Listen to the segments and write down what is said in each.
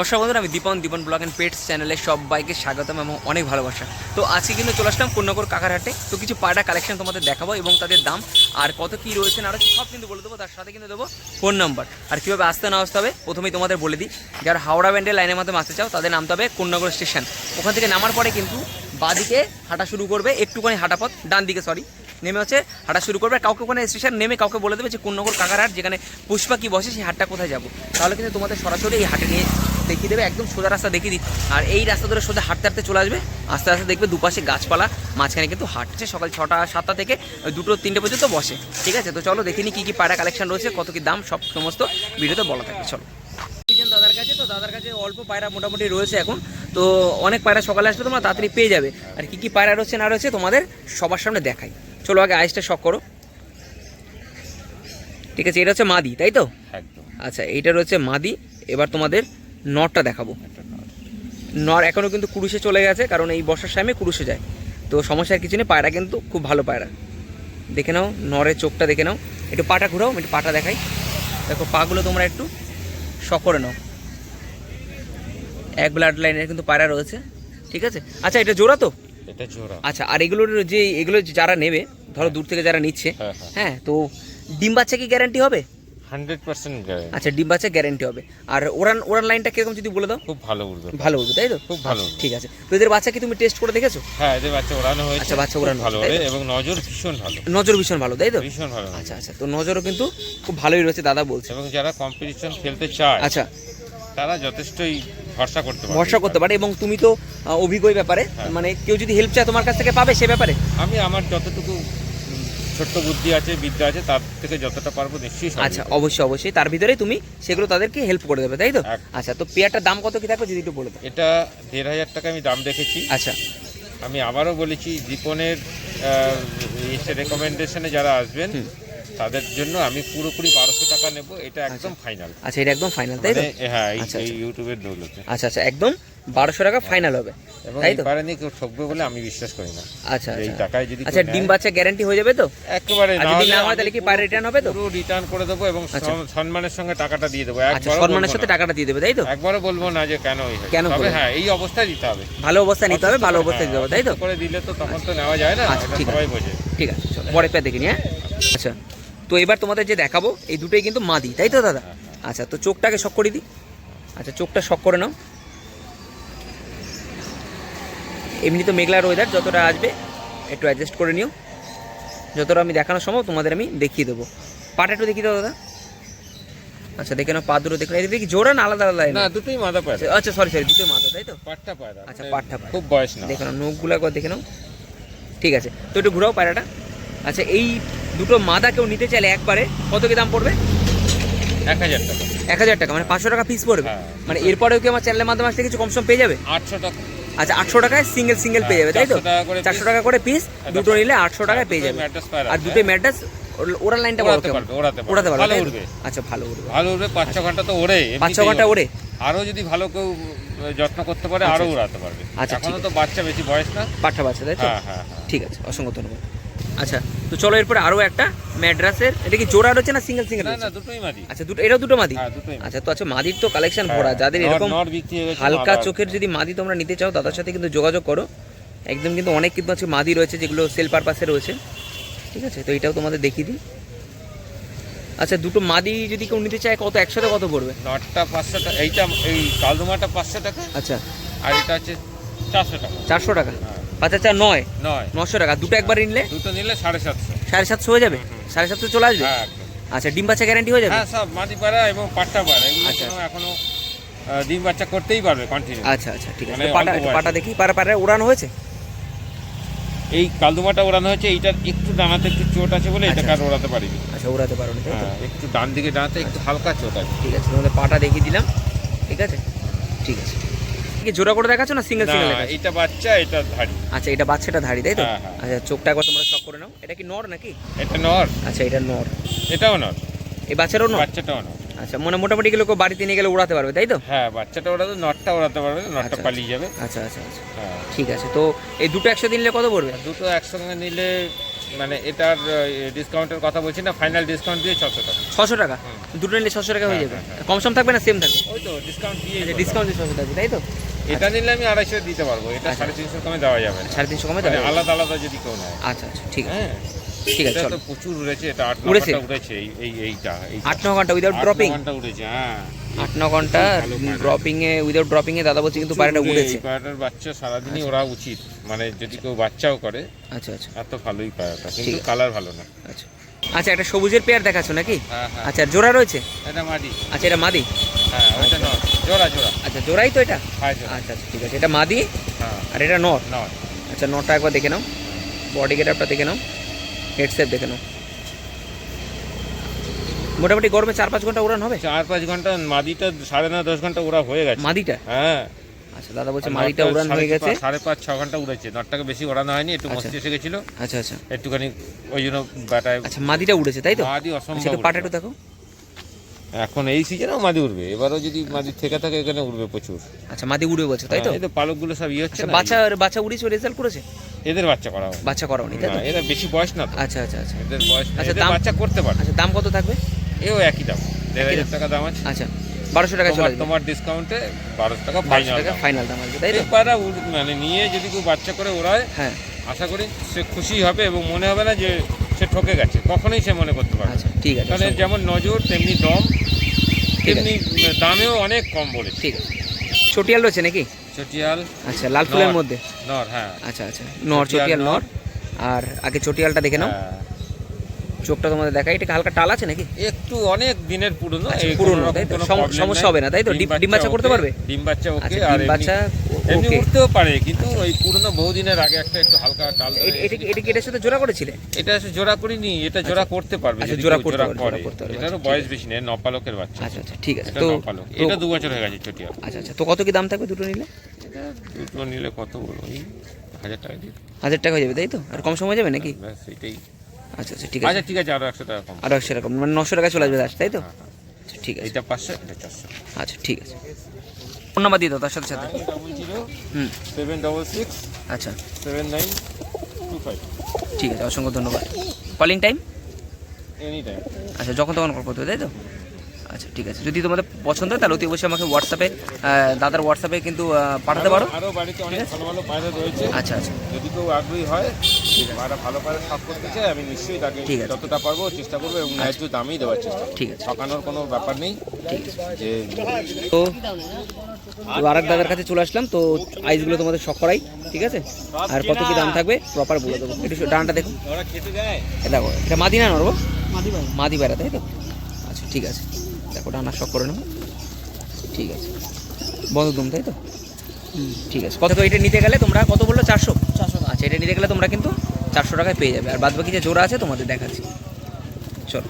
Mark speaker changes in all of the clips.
Speaker 1: নমস্কার বন্ধুরা, আমি Dipan Dipan blog and pets চ্যানেলে সব সবাইকে স্বাগতম এবং অনেক ভালোবাসা। তো আজকে কিন্তু চলে আসলাম পূর্ণগর কাকারহাটে। তো কিছু পায়রা কালেকশন তোমাদের দেখাবো এবং তাদের দাম আর কত কী রয়েছে না রয়েছে সব কিন্তু বলে দেবো, তার সাথে কিন্তু দেবো ফোন নাম্বার। আর কীভাবে আসতে না আসতে হবে, প্রথমেই তোমাদের বলে দিই। যারা হাওড়া ব্যান্ডের লাইনের মাধ্যমে আসতে চাও, তাদের নামতে হবে কোন্নগর স্টেশন। ওখান থেকে নামার পরে কিন্তু বাদিকে হাঁটা শুরু করবে, একটুখানি হাঁটা পথ ডান দিকে সরি নেমে হচ্ছে হাঁটা শুরু করবে। কাউকে ওখানে স্টেশন নেমে কাউকে বলে দেবে যে, কোন্নগর কাকারহাট, যেখানে পুষ্পা কি বসে, সেই হাটটা কোথায় যাব? তাহলে কিন্তু তোমাদের সরাসরি এই হাটে নিয়ে দেখিয়ে দেবে, একদম সোজা রাস্তা দেখিয়ে দিই। আর এই রাস্তা ধরে সোজা হাঁটতে হাঁটতে চলে আসবে। আস্তে আস্তে দেখবে দুপাশে গাছপালা, মাঝখানে কিন্তু হাঁটছে সকাল ছটা, সাতটা থেকে দুটো, তিনটে পর্যন্ত বসে। ঠিক আছে? তো চলো দেখিনি কী কী পায়রা কালেকশন রয়েছে, কত কী দাম, সব সমস্ত ভিডিওতে বলা থাকে চলো। দাদার কাছে, তো দাদার কাছে অল্প পায়রা মোটামুটি রয়েছে এখন। তো অনেক পায়রা সকালে আসলে তোমরা তাড়াতাড়ি পেয়ে যাবে। আর কি কি পায়রা রয়েছে, না রয়েছে তোমাদের সবার সামনে দেখাই। চলো আগে আইসটা শখ করো। ঠিক আছে এটা হচ্ছে মাদি তাই তো?
Speaker 2: একদম।
Speaker 1: আচ্ছা এইটা রয়েছে মাদি এবার তোমাদের নটটা দেখাবো।
Speaker 2: নর।
Speaker 1: এখনও কিন্তু কুরুষে চলে গেছে কারণ এই বর্ষার টাইমে কুরুষে যায়। তো সমস্যার কিছু নেই পায়রা কিন্তু খুব ভালো পায়রা। দেখে নাও নরের চোখটা দেখে নাও। একটু পাটা ঘুরাও একটু পাটা দেখাই। দেখো পাগুলো তোমরা একটু শখ করে নাও। এক ব্লাড লাইনের কিন্তু পায়রা রয়েছে ঠিক আছে? আচ্ছা এটা জোড়া তো?
Speaker 2: এটা জোড়া।
Speaker 1: আচ্ছা আর এগুলোর যে এগুলো যারা নেবে ধরো দূর থেকে যারা নিচ্ছে
Speaker 2: হ্যাঁ হ্যাঁ।
Speaker 1: হ্যাঁ তো ডিম বাচ্চা কি গ্যারান্টি হবে?
Speaker 2: হান্ড্রেড পার্সেন্ট
Speaker 1: আচ্ছা ডিম বাচ্চা গ্যারান্টি হবে। আর ওরান ওরান লাইনটা কীরকম যদি বলে দাও?
Speaker 2: খুব ভালো উড়বে।
Speaker 1: ভালো উঠবে তাই তো?
Speaker 2: খুব ভালো
Speaker 1: আচ্ছা, ঠিক আছে। তো এদের বাচ্চা কি তুমি টেস্ট করে দেখেছ?
Speaker 2: হ্যাঁ এদের বাচ্চা ওড়ানো হয়েছে।
Speaker 1: আচ্ছা, বাচ্চা ওড়ানো
Speaker 2: ভালো? এবং নজর ভীষণ ভালো।
Speaker 1: নজর ভীষণ ভালো তাই তো?
Speaker 2: ভীষণ ভালো।
Speaker 1: আচ্ছা আচ্ছা তো নজরও কিন্তু খুব ভালোই রয়েছে দাদা বলছে।
Speaker 2: এবং যারা কম্পিটিশন খেলতে চায়
Speaker 1: আচ্ছা
Speaker 2: তারা যথেষ্টই ভরসা করতে পারে
Speaker 1: ভরসা করতে পারে এবং তুমি তো অভিজ্ঞ ব্যাপারে
Speaker 2: হ্যাঁ।
Speaker 1: মানে কেউ যদি হেল্প চায় তোমার কাছ থেকে পাবে সে ব্যাপারে?
Speaker 2: আমি আমার যতটুকু ছোট্ট বুদ্ধি আছে বিদ্যা আছে তার থেকে যতটা পারব নিশ্চয়ই
Speaker 1: আচ্ছা অবশ্যই অবশ্যই। তার ভিতরেই তুমি সেগুলো তাদেরকে হেল্প করে দেবে তাই তো? আচ্ছা তো পেয়ারটার দাম কত কি থাকবে যদি একটু বলে দাও।
Speaker 2: এটা দেড় হাজার টাকা আমি দাম দেখেছি।
Speaker 1: আচ্ছা।
Speaker 2: আমি আবারও বলেছি দীপনের রেকমেন্ডেশনে যারা আসবেন। তাদের জন্য আমি পুরোপুরি বারোশো টাকা নেব এটা একদম ফাইনাল
Speaker 1: আচ্ছা এটা একদম ফাইনাল তাই তো?
Speaker 2: মানে হ্যাঁ এই-
Speaker 1: আচ্ছা,
Speaker 2: এই
Speaker 1: আচ্ছা।
Speaker 2: ইউটিউবের দৌলতে।
Speaker 1: আচ্ছা আচ্ছা একদম বারোশো টাকা ফাইনাল হবে
Speaker 2: এবং এই
Speaker 1: তো?
Speaker 2: কেউ ঠকবে বলে আমি বিশ্বাস করি না।
Speaker 1: আচ্ছা
Speaker 2: এই
Speaker 1: আচ্ছা।
Speaker 2: টাকায় যদি
Speaker 1: আচ্ছা ডিম বাচ্চা গ্যারান্টি হয়ে যাবে তো?
Speaker 2: একেবারে
Speaker 1: আর
Speaker 2: না
Speaker 1: যদি না হয় তাহলে কি
Speaker 2: পুরো-
Speaker 1: রিটার্ন হবে তো?
Speaker 2: পুরো রিটার্ন করে দেবো এবং
Speaker 1: আচ্ছা।
Speaker 2: সম্মানের সঙ্গে টাকাটা দিয়ে দেবো।
Speaker 1: আচ্ছা সম্মানের সাথে টাকাটা দিয়ে দেবে তাই তো?
Speaker 2: একবারও বলব না যে কেন এই
Speaker 1: কেন
Speaker 2: তবে হ্যাঁ এই অবস্থায় দিতে হবে।
Speaker 1: ভালো অবস্থায় নিতে হবে ভালো অবস্থায় দিতে হবে তাই তো?
Speaker 2: করে দিলে তো তখন তো নেওয়া যায় না
Speaker 1: আচ্ছা, ঠিক আছে। ঠিক আছে চলো পরে পেয়ে দেখিনি হ্যাঁ আচ্ছা। তো এবার তোমাদের যে দেখাবো এই দুটোই কিন্তু মাদি তাই তো দাদা? আচ্ছা তো চোখটাকে শক করে দিই। আচ্ছা চোখটা শক করে নাও। এমনি তো মেঘলার ওয়েদার যতটা আসবে একটু অ্যাডজাস্ট করে নিও। যতটা আমি দেখানো সম্ভব তোমাদের আমি দেখিয়ে দেবো। পাটা একটু দেখিয়ে দাও দাদা। আচ্ছা দেখে নাও পা দুটো দেখে নাও। কি জোড়া না আলাদা আলাদা
Speaker 2: না দুটোই মাথা পায়
Speaker 1: আচ্ছা, আচ্ছা সরি সরি দুটোই মাথা তাই তো?
Speaker 2: পাটটা পায়
Speaker 1: আচ্ছা,
Speaker 2: মানে
Speaker 1: পাটটা পায়।
Speaker 2: খুব বয়স না।
Speaker 1: দেখে নাও নখগুলো একবার দেখে নাও। ঠিক আছে তো একটু ঘুরাও পায়রাটা। আচ্ছা এই দুটো মাদা কেউ নিতে চাইলে একবারে কত কি দাম পড়বে?
Speaker 2: এক হাজার টাকা।
Speaker 1: এক হাজার টাকা মানে পাঁচশো টাকা পিস পড়বে।
Speaker 2: হ্যাঁ।
Speaker 1: মানে এরপরেও কি আমার চ্যানেলের মাধ্যমে আসলে কিছু কম সম পেয়ে যাবে?
Speaker 2: আটশো টাকা।
Speaker 1: আচ্ছা আটশো টাকায় সিঙ্গেল সিঙ্গেল পেয়ে যাবে তাই তো?
Speaker 2: 400 টাকা করে
Speaker 1: চারশো টাকা করে পিস দুটো নিলে আটশো টাকায় পেয়ে যাবে। আর
Speaker 2: আছে,
Speaker 1: দুটোই ম্যাড্রাস ওরা লাইনটা
Speaker 2: ওড়াতে পারবে, ওড়াতে পারবে। ভালো উড়বে।
Speaker 1: আচ্ছা ভালো উড়বে।
Speaker 2: ভালো উড়বে পাঁচ ছ ঘণ্টা তো ওড়ে
Speaker 1: পাঁচ ছ ঘণ্টা ওড়ে।
Speaker 2: আরও যদি ভালো কেউ যত্ন করতে পারে
Speaker 1: আচ্ছা,
Speaker 2: আরও
Speaker 1: আচ্ছা।
Speaker 2: উড়াতে পারবে।
Speaker 1: আচ্ছা, এখনও
Speaker 2: তো বাচ্চা বেশি বয়স না।
Speaker 1: পাঠা বাচ্চা তাই তো?
Speaker 2: হ্যাঁ হ্যাঁ হ্যাঁ।
Speaker 1: ঠিক আছে অসংখ্য ধন্যবাদ। আচ্ছা তো চলো এরপরে আরও একটা ম্যাড্রাসের এটা কি জোড়া রয়েছে না সিঙ্গেল সিঙ্গেল
Speaker 2: না না দুটোই মাদি।
Speaker 1: আচ্ছা দুটো এটাও দুটো মাদি?
Speaker 2: হ্যাঁ
Speaker 1: আচ্ছা তো আচ্ছা মাদির তো কালেকশন ভরা।
Speaker 2: হ্যাঁ,
Speaker 1: যাদের এরকম
Speaker 2: হয়ে
Speaker 1: হালকা চোখের যদি মাদি তোমরা নিতে চাও দাদার সাথে কিন্তু যোগাযোগ করো। একদম কিন্তু অনেক কিন্তু আছে মাদি রয়েছে যেগুলো সেল পারপাসে রয়েছে। ঠিক আছে তো এটাও তোমাদের দেখিয়ে দিই। আচ্ছা দুটো মাদি যদি কেউ নিতে চায় কত একসাথে কত পড়বে?
Speaker 2: নটটা পাঁচশো টাকা এইটা এই কালদুমাটা পাঁচশো টাকা।
Speaker 1: আচ্ছা।
Speaker 2: আর এটা হচ্ছে চারশো টাকা।
Speaker 1: চারশো টাকা। আচ্ছা আচ্ছা নয়।
Speaker 2: নয়।
Speaker 1: নশো টাকা। দুটো একবার নিলে?
Speaker 2: দুটো নিলে সাড়ে সাতশো।
Speaker 1: সাড়ে সাতশো হয়ে যাবে? সাড়ে সাতশো চলে আসবে?
Speaker 2: হ্যাঁ
Speaker 1: আচ্ছা ডিম বাচ্চা গ্যারান্টি হয়ে যাবে?
Speaker 2: হ্যাঁ সব মাদি পাড়া এবং পাট্টা পাড়া
Speaker 1: আচ্ছা।
Speaker 2: এখনও ডিম বাচ্চা করতেই পারবে কন্টিনিউ
Speaker 1: আচ্ছা আচ্ছা ঠিক আছে।
Speaker 2: মানে
Speaker 1: পাটা। পাটা দেখি পাড়া পাড়া উড়ানো হয়েছে?
Speaker 2: এই কালদুমাটা ওড়ানো হয়েছে এইটার একটু ডানাতে একটু চোট আছে বলে
Speaker 1: আচ্ছা,
Speaker 2: এটাকে আর ওড়াতে পারিনি।
Speaker 1: আচ্ছা উড়াতে পারো
Speaker 2: হ্যাঁ একটু ডান দিকে ডানাতে একটু হালকা চোট আছে।
Speaker 1: ঠিক আছে তোমাদের পাটা দেখিয়ে দিলাম। ঠিক আছে? ঠিক আছে। কি জোড়া করে দেখাচ্ছ না সিঙ্গেল সিঙ্গেল
Speaker 2: এটা বাচ্চা এটা ধাড়ি।
Speaker 1: আচ্ছা এটা বাচ্চাটা ধাড়ি তাই তো?
Speaker 2: হ্যাঁ, হ্যাঁ।
Speaker 1: আচ্ছা চোখটা একবার তোমরা শক করে নাও। এটা কি নর নাকি?
Speaker 2: এটা নর।
Speaker 1: আচ্ছা এটা নর।
Speaker 2: এটাও নর।
Speaker 1: এই বাচ্চারও নর?
Speaker 2: বাচ্চাটাও নর।
Speaker 1: আচ্ছা মানে মোটামুটি গেলে কেউ বাড়িতে নিয়ে গেলে উড়াতে পারবে তাই তো?
Speaker 2: হ্যাঁ বাচ্চাটা ওড়াতে নটটা ওড়াতে পারবে নটটা
Speaker 1: আচ্ছা,
Speaker 2: পালিয়ে যাবে।
Speaker 1: আচ্ছা আচ্ছা আচ্ছা।
Speaker 2: হ্যাঁ।
Speaker 1: ঠিক আছে তো এই দুটো একশো নিলে কত পড়বে?
Speaker 2: দুটো একসঙ্গে নিলে মানে এটার ডিসকাউন্টের কথা বলছি না ফাইনাল ডিসকাউন্ট দিয়ে ছশো টাকা।
Speaker 1: ছশো টাকা? দুটো নিলে ছশো টাকা হয়ে যাবে? কম সম থাকবে না সেম থাকবে?
Speaker 2: ওই তো ডিসকাউন্ট দিয়ে
Speaker 1: আচ্ছা ডিসকাউন্ট দিয়ে ছশো থাকবে তাই তো?
Speaker 2: এটা নিলে আমি আড়াইশো দিতে পারব। এটা
Speaker 1: আচ্ছা।
Speaker 2: সাড়ে তিনশো কমে দেওয়া যাবে না।
Speaker 1: সাড়ে তিনশো কমে
Speaker 2: মানে
Speaker 1: দেবে
Speaker 2: আলাদা আলাদা যদি কেউ নেয়।
Speaker 1: আচ্ছা আচ্ছা ঠিক আছে।
Speaker 2: হ্যাঁ।
Speaker 1: ঠিক আছে চলো।
Speaker 2: প্রচুর উড়েছে এটা আট
Speaker 1: উড়েছে?
Speaker 2: উড়েছে উড়েছে এই এই এইটা।
Speaker 1: আট ন ঘণ্টা উইদাউট ড্রপিং
Speaker 2: ঘণ্টা উড়েছে হ্যাঁ।
Speaker 1: আট ন ঘণ্টা
Speaker 2: ভালো পায়রা।
Speaker 1: ড্রপিং এ উইদাউট ড্রপিং এ দাদা বলছে কিন্তু পায়রাটা
Speaker 2: উড়ে,
Speaker 1: উড়েছে।
Speaker 2: পায়রাটার বাচ্চা সারাদিনই ওরা উচিত মানে যদি কেউ বাচ্চাও করে
Speaker 1: আচ্ছা আচ্ছা।
Speaker 2: এত ভালোই পায়রাটা কিন্তু কালার ভালো না।
Speaker 1: আচ্ছা। আচ্ছা একটা সবুজের পেয়ার দেখাচ্ছ নাকি?
Speaker 2: হ্যাঁ হ্যাঁ।
Speaker 1: আচ্ছা জোড়া রয়েছে?
Speaker 2: এটা
Speaker 1: আচ্ছা এটা মাদি?
Speaker 2: হ্যাঁ নয় জোড়া জোড়া।
Speaker 1: আচ্ছা জোড়াই তো এটা?
Speaker 2: হ্যাঁ
Speaker 1: আচ্ছা আচ্ছা ঠিক আছে। এটা মাদি?
Speaker 2: হ্যাঁ।
Speaker 1: আর এটা নট? আচ্ছা নটটা একবার দেখে নাও। বডি গেটআপটা দেখে নাও। হেডসেট দেখে নাও। মোটামুটি গরমে চার পাঁচ ঘণ্টা উড়ান হবে?
Speaker 2: চার পাঁচ ঘণ্টা মাদিটা সাড়ে নয় দশ ঘণ্টা ওরা হয়ে গেছে।
Speaker 1: মাদিটা?
Speaker 2: হ্যাঁ।
Speaker 1: আচ্ছা দাদা বলছে মাদিটা উড়ান হয়ে গেছে।
Speaker 2: সাড়ে পাঁচ ছ ঘণ্টা উড়েছে। নটটাকে বেশি ওড়ানো হয়নি একটু
Speaker 1: আচ্ছা।
Speaker 2: মস্তি এসে গেছিল।
Speaker 1: আচ্ছা আচ্ছা।
Speaker 2: একটুখানি ওই জন্য বাটায়
Speaker 1: আচ্ছা মাদিটা উড়েছে তাই তো?
Speaker 2: মাদি
Speaker 1: আচ্ছা
Speaker 2: অসম্ভব
Speaker 1: একটু পাটা
Speaker 2: উড়বে।
Speaker 1: একটু দেখো।
Speaker 2: এখন এই সিজনেও মাদি উঠবে এবারও যদি মাদি থেকে থাকে এখানে উঠবে প্রচুর।
Speaker 1: আচ্ছা মাদি উড়বে বলছে তাই তো?
Speaker 2: হ্যাঁ, এই তো পালকগুলো সব ইয়ে হচ্ছে না
Speaker 1: বাচ্চা বাচ্চা উড়িয়েছে রেজাল্ট করেছে?
Speaker 2: এদের বাচ্চা করা হবে।
Speaker 1: বাচ্চা করাওনি তাই তো?
Speaker 2: না, এরা বেশি বয়স না
Speaker 1: আচ্ছা আচ্ছা আচ্ছা।
Speaker 2: এদের বয়স
Speaker 1: আচ্ছা, দাম-
Speaker 2: বাচ্চা করতে পারে
Speaker 1: আচ্ছা দাম কত থাকবে?
Speaker 2: এও একই দাম দেড় হাজার
Speaker 1: দাম?
Speaker 2: টাকা দাম আছে।
Speaker 1: আচ্ছা বারোশো টাকা চলে
Speaker 2: তোমার ডিসকাউন্টে বারোশো টাকা
Speaker 1: বারোশো
Speaker 2: ফাইনাল
Speaker 1: টাকা ফাইনাল দাম আসবে তাই তো?
Speaker 2: মানে নিয়ে যদি কেউ বাচ্চা করে ওরায়
Speaker 1: হ্যাঁ।
Speaker 2: আশা করি সে খুশি হবে এবং মনে হবে না যে সে ঠকে গেছে কখনোই সে মনে করতে পারে
Speaker 1: আচ্ছা ঠিক আছে
Speaker 2: মানে যেমন নজর তেমনি দম তেমনি দামেও অনেক কম বলেছে।
Speaker 1: ঠিক আছে। চটিয়াল রয়েছে নাকি?
Speaker 2: চটিয়াল
Speaker 1: আচ্ছা লাল ফুলের মধ্যে?
Speaker 2: নর হ্যাঁ।
Speaker 1: আচ্ছা আচ্ছা নর
Speaker 2: চটিয়াল
Speaker 1: নর। আর আগে চটিয়ালটা দেখে নাও।
Speaker 2: হ্যাঁ।
Speaker 1: চোখটা তোমাদের দেখাই। এটা হালকা টাল আছে নাকি?
Speaker 2: একটু অনেক দিনের পুরনো
Speaker 1: আচ্ছা, পুরনো, তাই তো? সমস্যা হবে না, তাই তো? ডিম- ডিম বাচ্চা করতে পারবে?
Speaker 2: ডিম বাচ্চা ওকে
Speaker 1: আচ্ছা
Speaker 2: আর
Speaker 1: ডিম বাচ্চা
Speaker 2: এমনি
Speaker 1: ওকে।
Speaker 2: উঠতেও পারে কিন্তু ওই পুরনো বহুদিনের আগে একটা একটু হালকা টাল
Speaker 1: এটা কি এটা কি এটার সাথে জোড়া করেছিলে?
Speaker 2: এটা এসে জোড়া করিনি এটা জোড়া করতে পারবে
Speaker 1: আচ্ছা, জোড়া করতে পারবে,
Speaker 2: করে।
Speaker 1: জোড়া করতে পারবে,
Speaker 2: এটারও
Speaker 1: আচ্ছা,
Speaker 2: বয়স বেশি নেই নপালকের বাচ্চা।
Speaker 1: আচ্ছা আচ্ছা ঠিক আছে। তো
Speaker 2: এটা দু বছর হয়ে গেছে চটিয়া
Speaker 1: আচ্ছা আচ্ছা তো কত কি দাম থাকবে দুটো নিলে?
Speaker 2: এটা দুটো নিলে কত বলব? হাজার টাকা দিই
Speaker 1: হাজার টাকা হয়ে যাবে তাই তো? আর কম সময় যাবে নাকি?
Speaker 2: ব্যাস এটাই
Speaker 1: আচ্ছা আচ্ছা ঠিক আছে।
Speaker 2: আচ্ছা ঠিক আছে আরও একশো টাকা কম।
Speaker 1: আরও একশো রকম মানে নশো টাকা চলে আসবে তাই তো?
Speaker 2: হ্যাঁ, হ্যাঁ।
Speaker 1: আচ্ছা ঠিক আছে।
Speaker 2: এটা পাঁচশো এটা চারশো।
Speaker 1: আচ্ছা ঠিক আছে। ফোন নাম্বার দিয়ে দাও তার সাথে সাথে। হুম।
Speaker 2: সেভেন ডবল সিক্স
Speaker 1: আচ্ছা।
Speaker 2: সেভেন নাইন টু ফাইভ
Speaker 1: ঠিক আছে অসংখ্য ধন্যবাদ। Calling time?
Speaker 2: এনি টাইম
Speaker 1: আচ্ছা যখন তখন কল করতে হবে তাই তো? আচ্ছা ঠিক আছে। যদি তোমাদের পছন্দ হয় তাহলে অতি অবশ্যই আমাকে হোয়াটসঅ্যাপে দাদার হোয়াটসঅ্যাপে কিন্তু পাঠাতে পারো।
Speaker 2: আরও বাড়িতে অনেক ভালো ভালো পায়রা রয়েছে।
Speaker 1: আচ্ছা আচ্ছা।
Speaker 2: যদি কেউ আগ্রহী হয় পায়রা ভালো পায়রা সাফ করতে চায় আমি নিশ্চয়ই তাকে
Speaker 1: ঠিক আছে।
Speaker 2: যতটা পারব চেষ্টা করব এবং ন্যায্য দামেই দেওয়ার চেষ্টা
Speaker 1: ঠিক আছে।
Speaker 2: ঠকানোর কোনো ব্যাপার নেই।
Speaker 1: ঠিক আছে। তো আর এক দাদার কাছে চলে আসলাম তো আইসগুলো তোমাদের শখ করাই ঠিক আছে? আর কত কি দাম থাকবে প্রপার বলে দেবো। একটু ডানটা দেখো।
Speaker 2: ওরা খেতে দেয়
Speaker 1: এ দেখো এটা মাদি না নড়বো? মাদি বেড়া তাই তো? আচ্ছা ঠিক আছে। দেখো ডানা শখ করে নেব। ঠিক আছে। বন্ধ দুম তাই তো? ঠিক আছে। কত এটা নিতে গেলে তোমরা কত বলল? চারশো? চারশো আচ্ছা এটা নিতে গেলে তোমরা কিন্তু চারশো টাকায় পেয়ে যাবে। আর বাদ বাকি যে জোড়া আছে তোমাদের দেখাচ্ছি। চলো।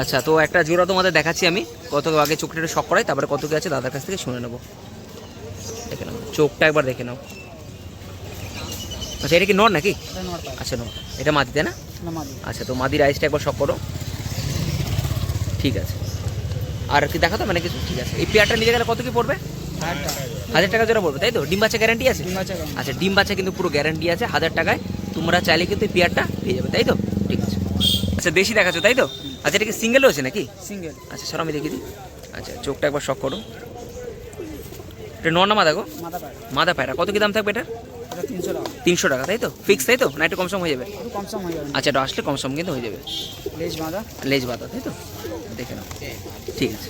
Speaker 1: আচ্ছা তো একটা জোড়া তোমাদের দেখাচ্ছি আমি। কত আগে চোখটা শখ করাই তারপরে কত কি আছে দাদার কাছ থেকে শুনে নেব। দেখে নাও। চোখটা একবার দেখে নাও। আচ্ছা এটা কি নর নাকি? আচ্ছা নর। এটা মাদি তাই না আচ্ছা তো মাদির আইসটা একবার শখ করো। ঠিক আছে। আর কি দেখাতো? মানে কিছু ঠিক আছে। এই পেয়ারটা নিতে গেলে কত কি পড়বে? হাজার টাকা জোড়া পড়বে তাই তো? ডিম বাচ্চা গ্যারান্টি আছে? আচ্ছা ডিম বাচ্চা কিন্তু পুরো গ্যারান্টি আছে হাজার টাকায়। তোমরা চাইলে কিন্তু এই পেয়ারটা পেয়ে যাবে তাই তো? ঠিক আছে। আচ্ছা দেশি দেখাচ্ছ তাই তো? আচ্ছা এটা কি সিঙ্গেল হয়েছে নাকি?
Speaker 3: সিঙ্গেল
Speaker 1: আচ্ছা সর আমি দেখি দিই। আচ্ছা চোখটা একবার শখ করো। এটা নর না মাদা গো? মাদা পায়রা। কত কি দাম থাকবে এটা
Speaker 3: তিনশো টাকা
Speaker 1: তাই তো? ফিক্স তাই তো? না একটু কম সম হয়ে যাবে?
Speaker 3: হয়ে যাবে।
Speaker 1: আচ্ছা এটা আসলে কম সম কিন্তু হয়ে যাবে।
Speaker 3: লেজ বাঁধা।
Speaker 1: লেজ বাতা তাই তো? দেখে নাও। ঠিক আছে।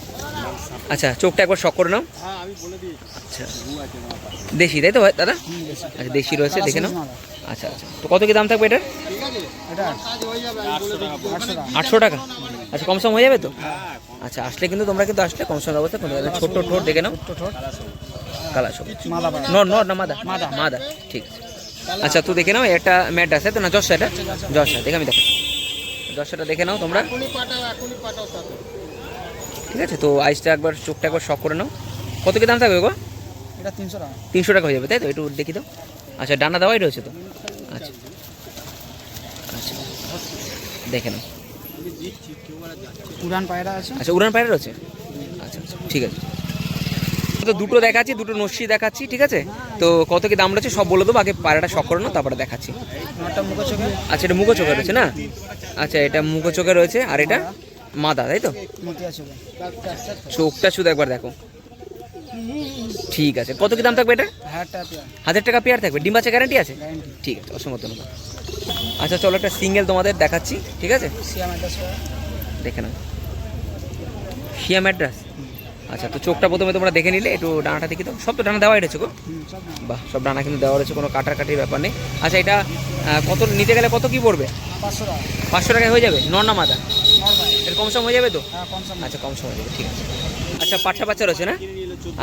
Speaker 1: আচ্ছা চোখটা একবার শখ করে নাও।
Speaker 3: হ্যাঁ
Speaker 1: আচ্ছা। দেশি তাই তো ভাই দাদা? আচ্ছা দেশি রয়েছে দেখে নাও। আচ্ছা আচ্ছা। তো কত কি দাম থাকবে এটার?
Speaker 3: আটশো টাকা।
Speaker 1: আচ্ছা কম সম হয়ে যাবে তো? আচ্ছা আসলে কিন্তু তোমরা কিন্তু আসলে কম সম ব্যবস্থা করতে পারবে। ছোট্ট ঠোঁট দেখে নাও।
Speaker 3: ঠোঁট।
Speaker 1: কালা সবুজ নর নর না মাদা।
Speaker 3: মাদা।
Speaker 1: মাদা ঠিক। আছে আচ্ছা তো দেখে নাও একটা ম্যাট আছে তো না যশা এটা? যশা দেখে আমি দেখো যশাটা দেখে নাও তোমরা। ঠিক আছে তো আইসটা একবার চোখটা একবার শখ করে নাও। কত কি দাম থাকবে গো?
Speaker 3: এটা তিনশো টাকা।
Speaker 1: তিনশো টাকা হয়ে যাবে তাই তো? একটু দেখি দাও আচ্ছা ডানা দেওয়াই রয়েছে তো? আচ্ছা। আচ্ছা দেখে নাও।
Speaker 3: উড়ান পায়রা আছে?
Speaker 1: আচ্ছা উড়ান পায়রা রয়েছে? আচ্ছা আচ্ছা ঠিক আছে। তো দুটো দেখাচ্ছি দুটো নস্যি দেখাচ্ছি ঠিক আছে? তো কত কি দাম রয়েছে সব বলে দেবো আগে পায়রাটা শখ করে তারপরে দেখাচ্ছি। আচ্ছা এটা মুখো চোখে রয়েছে না? আচ্ছা এটা মুখো চোখে রয়েছে আর এটা মাদা তাই তো? চোখটা শুধু একবার দেখো। ঠিক আছে কত কি দাম থাকবে এটা?
Speaker 3: হাজার টাকা পেয়ার
Speaker 1: থাকবে ডিম বাচ্চা গ্যারান্টি আছে? ঠিক আছে অসংখ্য ধন্যবাদ। আচ্ছা চলো একটা সিঙ্গেল তোমাদের দেখাচ্ছি ঠিক আছে? দেখে নাও। শিয়া ম্যাড্রাস আচ্ছা তো চোখটা প্রথমে তোমরা দেখে নিলে একটু ডানাটা দেখি তো সব তো ডানা দেওয়া রয়েছে গো। বাহ সব ডানা কিন্তু দেওয়া রয়েছে কোনো কাটার কাটির ব্যাপার নেই। আচ্ছা এটা কত নিতে গেলে কত কি পড়বে?
Speaker 3: পাঁচশো টাকা।
Speaker 1: পাঁচশো টাকায় হয়ে যাবে? নর না মাদা? এর কম সম হয়ে যাবে তো?
Speaker 3: হ্যাঁ কম সম
Speaker 1: আচ্ছা কম সময় যাবে ঠিক আছে। আচ্ছা পাট্টা বাচ্চা রয়েছে না?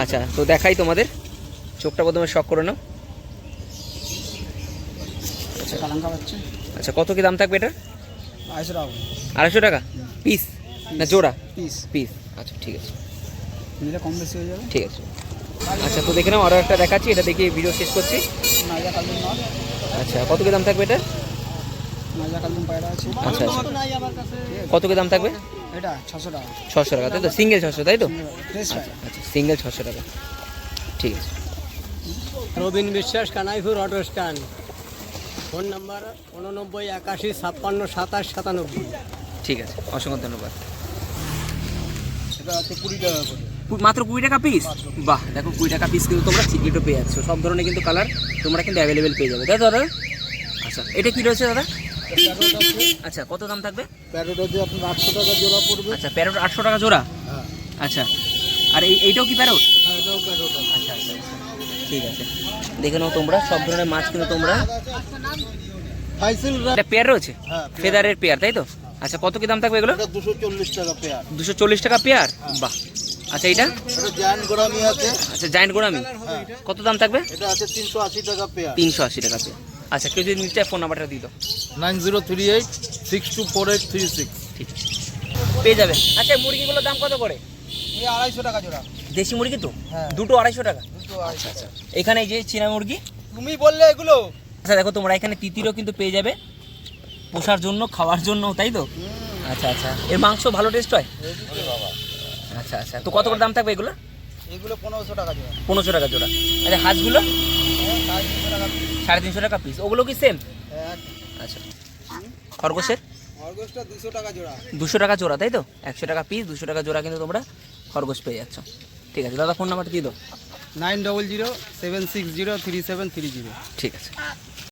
Speaker 1: আচ্ছা তো দেখাই তোমাদের। চোখটা প্রথমে শখ করে নাও। আচ্ছা আচ্ছা কত কি দাম থাকবে এটা
Speaker 3: আড়াইশো টাকা।
Speaker 1: আড়াইশো টাকা? পিস? না জোড়া?
Speaker 3: পিস।
Speaker 1: পিস। আচ্ছা ঠিক আছে।
Speaker 3: নিলে কম বেশি হয়ে যাবে।
Speaker 1: ঠিক আছে। আচ্ছা তো দেখে নাও আরও একটা দেখাচ্ছি এটা দেখে ভিডিও শেষ করছি।
Speaker 3: নাইজা
Speaker 1: আচ্ছা কত কি দাম থাকবে এটা?
Speaker 3: নাইজা কালদিন পায়রা আছে।
Speaker 1: আচ্ছা আচ্ছা। কত কি দাম থাকবে?
Speaker 3: এটা ছশো টাকা।
Speaker 1: ছশো টাকা তাই তো? সিঙ্গেল ছশো তাই তো?
Speaker 3: পায়রা।
Speaker 1: আচ্ছা সিঙ্গেল ছশো টাকা। ঠিক আছে।
Speaker 4: Robin Biswas Kanaipur auto stand. Phone number উননব্বই একাশি ছাপ্পান্ন সাতাশ সাতানব্বই।
Speaker 1: ঠিক আছে অসংখ্য ধন্যবাদ।
Speaker 3: এটা হচ্ছে কুড়ি টাকা করে।
Speaker 1: মাত্র কুড়ি টাকা পিস বাহ দেখো কুড়ি টাকা পিস কিন্তু তোমরা চিকেটও পেয়ে যাচ্ছ সব ধরনের কিন্তু কালার তোমরা কিন্তু অ্যাভেলেবেল পেয়ে যাবে। তাই তো দাদা? আচ্ছা এটা কি রয়েছে দাদা? আচ্ছা কত দাম থাকবে?
Speaker 3: আটশো টাকা জোড়া পড়বে।
Speaker 1: আচ্ছা প্যারোট আটশো টাকা জোড়া?
Speaker 3: হ্যাঁ।
Speaker 1: আচ্ছা আর এই এইটাও কি প্যারোট
Speaker 3: হ্যাঁ
Speaker 1: আচ্ছা আচ্ছা আচ্ছা ঠিক আছে। দেখে নাও তোমরা সব ধরনের মাছ কিন্তু তোমরা এটা পেয়ার রয়েছে?
Speaker 3: হ্যাঁ
Speaker 1: ফেদারের পেয়ার তাই তো? আচ্ছা কত কি দাম থাকবে এগুলো?
Speaker 3: দুশো চল্লিশ টাকা পেয়ার
Speaker 1: দুশো চল্লিশ টাকা পেয়ার বাহ আচ্ছা
Speaker 3: এটা জায়ান্ট গোড়ামি আছে।
Speaker 1: আচ্ছা জায়েন্ট গোড়ামি। কত দাম থাকবে?
Speaker 3: এটা আছে তিনশো আশি টাকা পেয়ার।
Speaker 1: তিনশো আশি টাকা পেয়ার। আচ্ছা কেউ যদি নিতে ফোন নাম্বারটা দাও।
Speaker 3: Nine zero three eight six two four eight three six.
Speaker 1: ঠিক আছে পেয়ে যাবে। আচ্ছা মুরগিগুলোর দাম কত করে?
Speaker 3: আড়াইশো টাকা জোড়া।
Speaker 1: দেশি মুরগি তো?
Speaker 3: হ্যাঁ।
Speaker 1: দুটো আড়াইশো টাকা?
Speaker 3: দুটো আড়াইশো
Speaker 1: এখানে এই যে চীনা মুরগি?
Speaker 3: তুমি বললে এগুলো।
Speaker 1: আচ্ছা দেখো তোমরা এখানে তিতিরও কিন্তু পেয়ে যাবে। পোষার জন্য খাওয়ার জন্য তাই তো? আচ্ছা আচ্ছা। এর মাংস ভালো টেস্ট হয়? আচ্ছা আচ্ছা। তো কত করে দাম থাকবে এগুলো?
Speaker 3: এগুলো পনেরোশো টাকা জোড়া।
Speaker 1: পনেরোশো টাকা জোড়া। আচ্ছা হাঁসগুলো?
Speaker 3: হ্যাঁ সাড়ে তিনশো টাকা
Speaker 1: পিস ওগুলো কি সেম আচ্ছা। খরগোশের?
Speaker 3: অর্গসটা দুশো টাকা জোড়া।
Speaker 1: দুশো টাকা জোড়া তাই তো? একশো টাকা পিস দুশো টাকা জোড়া কিন্তু তোমরা খরগোশ পেয়ে যাচ্ছ। ঠিক আছে দাদা ফোন নাম্বারটা দিয়ে দাও।
Speaker 3: Nine double zero seven six zero three seven three zero.
Speaker 1: ঠিক আছে।